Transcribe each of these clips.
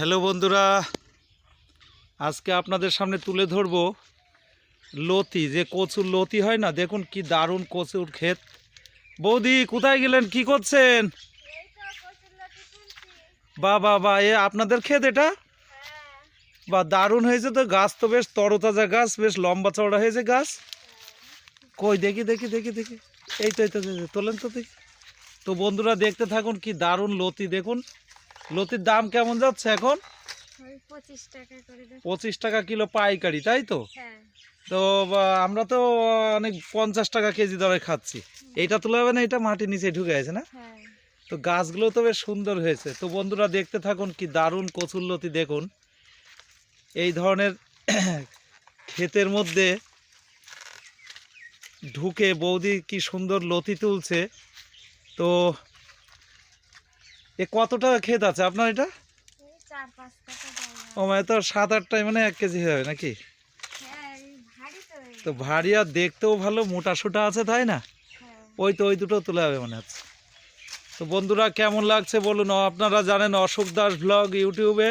Hello বন্ধুরা, আজকে আপনাদের সামনে তুলে ধরব লতি, যে কচুর লতি হয় না, দেখুন কি দারুণ কচুর ক্ষেত। বৌদি, কোথায় গেলেন? কি করছেন? বা বা বা, এ আপনাদের ক্ষেত এটা? বা, দারুণ হয়েছে তো, গাছ তো বেশ তরতাজা গাছ, বেশ লম্বা চওড়া হয়েছে গাছ। কই, দেখি দেখি দেখি দেখি। এই তো এই তো তোলেন তো দেখি। তো বন্ধুরা, দেখতে থাকুন কি দারুণ লতি, দেখুন। লতির দাম কেমন যাচ্ছে এখন? পঁচিশ টাকা কিলো পাইকারি তাই তো? হ্যাঁ। তো আমরা তো অনেক পঞ্চাশ টাকা কেজি দরে খাচ্ছি। এইটা তোলা হবে না এটা মাটির নিচে ঢুকে আছে না? হ্যাঁ। তো গাছগুলো তো বেশ সুন্দর হয়েছে। তো বন্ধুরা দেখতে থাকুন কি দারুণ কচুরলতি দেখুন। এই ধরনের ক্ষেতের মধ্যে ঢুকে বৌদি কি সুন্দর লতি তুলছে। তো এ কতটা ক্ষেত আছে আপনার এটা? ও মানে তো সাত আটটায় মানে এক কেজি হয়ে যাবে নাকি? হ্যাঁ তো। ভারী আর দেখতেও ভালো মোটা সোটা আছে তাই না? হ্যাঁ। ওই তো ওই দুটো তোলা হবে মনে হচ্ছে। তো বন্ধুরা কেমন লাগছে বলুন? আপনারা জানেন অশোক দাস ব্লগ ইউটিউবে।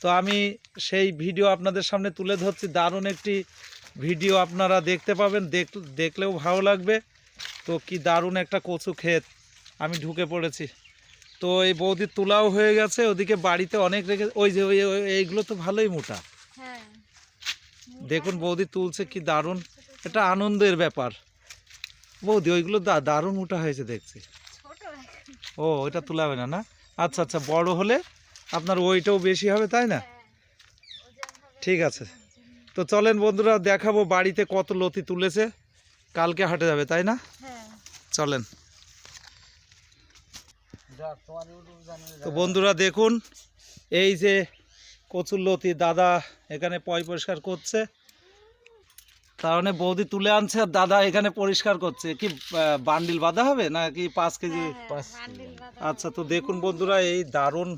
তো আমি সেই ভিডিও আপনাদের সামনে তুলে ধরছি। দারুণ একটি ভিডিও আপনারা দেখতে পাবেন। দেখ দেখলেও ভালো লাগবে। তো কি দারুণ একটা কচু ক্ষেত। আমি ঢুকে পড়েছি। তো এই বৌদির তোলাও হয়ে গেছে ওদিকে বাড়িতে অনেক রেখে ওই যে এইগুলো তো ভালোই মোটা। হ্যাঁ দেখুন বৌদি তুলছে কি দারুণ এটা আনন্দের ব্যাপার। বৌদি ওইগুলো দারুণ মোটা হয়েছে দেখছি। ও ওইটা তোলাবে না না? আচ্ছা আচ্ছা বড় হলে আপনার ওইটাও বেশি হবে তাই না? হ্যাঁ হবে। ঠিক আছে। তো চলেন বন্ধুরা দেখাবো বাড়িতে কত লতি তুলেছে। কালকে হাটে যাবে তাই না? হ্যাঁ। চলেন। তো বন্ধুরা দেখুন এই যে কচুর লতি দাদা এখানে পয় পরিষ্কার করছে। তার মানে বৌদি তুলে আনছে আর দাদা এখানে পরিষ্কার করছে। কি বান্ডিল বাঁধা হবে না কি পাঁচ কেজি? হ্যাঁ, হ্যাঁ, আচ্ছা তো দেখুন বন্ধুরা এই দারুণ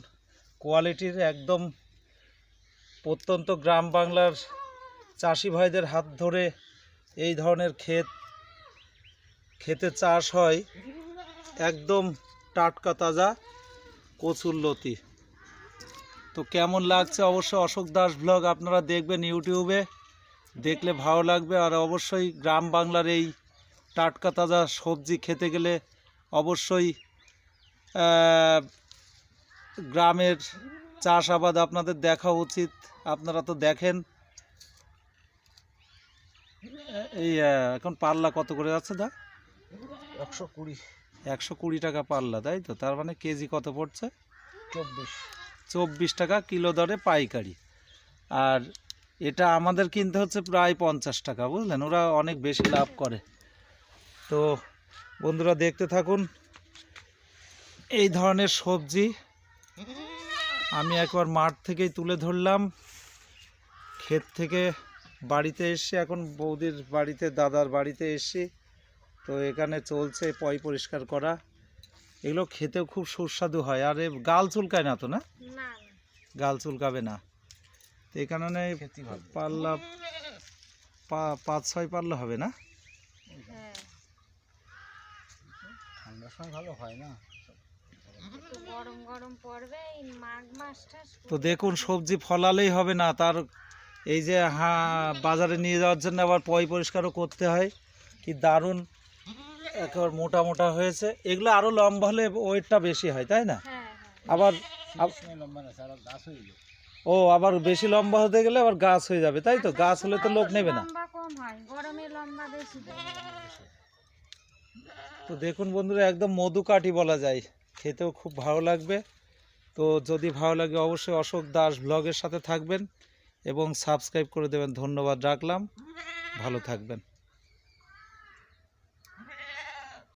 কোয়ালিটির একদম প্রত্যন্ত গ্রাম বাংলার চাষি ভাইদের হাত ধরে এই ধরনের ক্ষেত ক্ষেতে চাষ হয়। একদম টাটকা তাজা কচুর লতি। তো কেমন লাগছে অবশ্যই অশোক দাস ব্লগ আপনারা দেখবেন ইউটিউবে। দেখলে ভালো লাগবে আর অবশ্যই গ্রাম বাংলার এই টাটকা তাজা সবজি খেতে গেলে অবশ্যই গ্রামের চাষাবাদ আপনাদের দেখা উচিত। আপনারা তো দেখেন। এই এখন পাল্লা কত করে আছে দা? একশো কুড়ি। একশো কুড়ি টাকা পাল্লা তাই তো? তার মানে কেজি কত পড়ছে? চব্বিশ। চব্বিশ টাকা কিলো দরে পাইকারি। আর এটা আমাদের কিনতে হচ্ছে প্রায় পঞ্চাশ টাকা বুঝলেন? ওরা অনেক বেশি লাভ করে। তো বন্ধুরা দেখতে থাকুন এই ধরনের সবজি আমি একবার মাঠ থেকেই তুলে ধরলাম। ক্ষেত থেকে বাড়িতে এসে এখন বৌদির বাড়িতে দাদার বাড়িতে এসে তো এখানে চলছে পয় পরিষ্কার করা। এগুলো খেতেও খুব সুস্বাদু হয়। আর এ গাল চুলকায় না তো না? না না। গাল চুলকাবে না। তো এই কারণে পাল্লা পা- পাঁচ ছয় পাল্লা হবে না? হ্যাঁ। ঠান্ডার সময় ভালো হয় না? তো দেখুন সবজি ফলালেই হবে না। তার এই যে হা বাজারে নিয়ে যাওয়ার জন্য আবার পয় পরিষ্কারও করতে হয়। কি দারুণ একেবারে মোটা মোটা হয়েছে। এগুলো আরও লম্বা হলে ওয়েটটা বেশি হয় তাই না? হ্যাঁ হ্যাঁ। আবার আব- সময় লম্বা না সারা গাছ হয়ে গেল ও আবার বেশি লম্বা হতে গেলে আবার গাছ হয়ে যাবে তাই তো? গাছ হলে তো লোক নেবে না। লম্বা কম হয় গরমে লম্বা বেশি দেয়। তো দেখুন বন্ধুরা একদম মধুকাঠি বলা যায়। খেতেও খুব ভালো লাগবে। তো যদি ভালো লাগে অবশ্যই অশোক দাস ব্লগের সাথে থাকবেন এবং সাবস্ক্রাইব করে দেবেন। ধন্যবাদ রাখলাম। ভালো থাকবেন।